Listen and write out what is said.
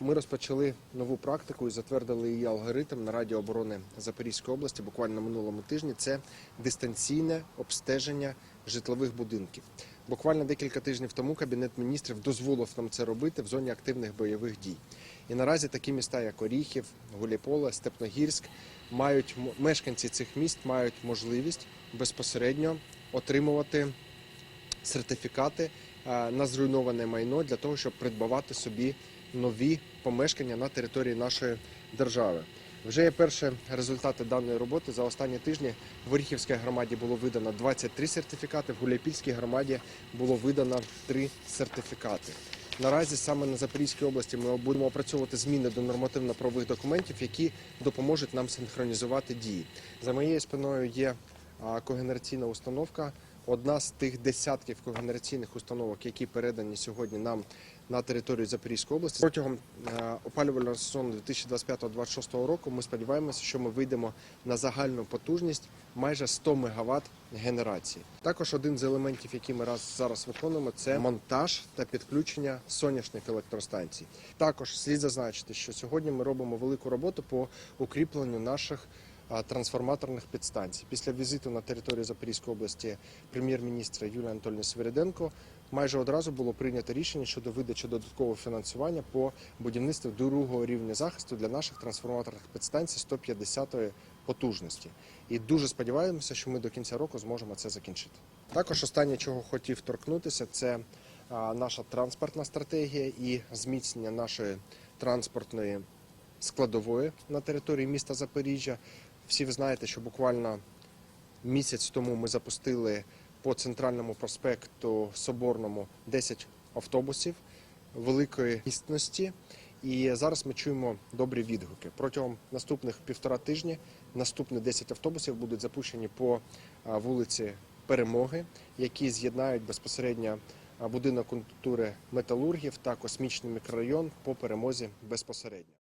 Ми розпочали нову практику і затвердили її алгоритм на Раді оборони Запорізької області буквально на минулому тижні. Це дистанційне обстеження житлових будинків. Буквально декілька тижнів тому Кабінет міністрів дозволив нам це робити в зоні активних бойових дій. І наразі такі міста, як Оріхів, Гуліполе, Степногірськ, мають мешканці цих міст мають можливість безпосередньо отримувати сертифікати е, на зруйноване майно для того, щоб придбавати собі нові помешкання на території нашої держави. Вже є перші результати даної роботи. За останні тижні в Оріхівській громаді було видано 23 сертифікати, в Гуляйпільській громаді було видано 3 сертифікати. Наразі саме на Запорізькій області ми будемо опрацьовувати зміни до нормативно-правових документів, які допоможуть нам синхронізувати дії. За моєю спиною є когенераційна установка. Одна з тих десятків когенераційних установок, які передані сьогодні нам на територію Запорізької області. Протягом е, опалювального сезону 2025-2026 року ми сподіваємося, що ми вийдемо на загальну потужність майже 100 МВт генерації. Також один з елементів, які ми раз зараз виконуємо, це монтаж та підключення сонячних електростанцій. Також слід зазначити, що сьогодні ми робимо велику роботу по укріпленню наших трансформаторних підстанцій. Після візиту на територію Запорізької області прем'єр-міністра Юлії Анатольовни Свириденко майже одразу було прийнято рішення щодо видачі додаткового фінансування по будівництву другого рівня захисту для наших трансформаторних підстанцій 150-ї потужності. І дуже сподіваємося, що ми до кінця року зможемо це закінчити. Також останнє, чого хотів торкнутися, це наша транспортна стратегія і зміцнення нашої транспортної складової на території міста Запоріжжя. Всі ви знаєте, що буквально місяць тому ми запустили по центральному проспекту Соборному 10 автобусів великої містності. І зараз ми чуємо добрі відгуки. Протягом наступних півтора тижні наступні 10 автобусів будуть запущені по вулиці Перемоги, які з'єднають безпосередньо будинок культури металургів та космічний мікрорайон по перемозі безпосередньо.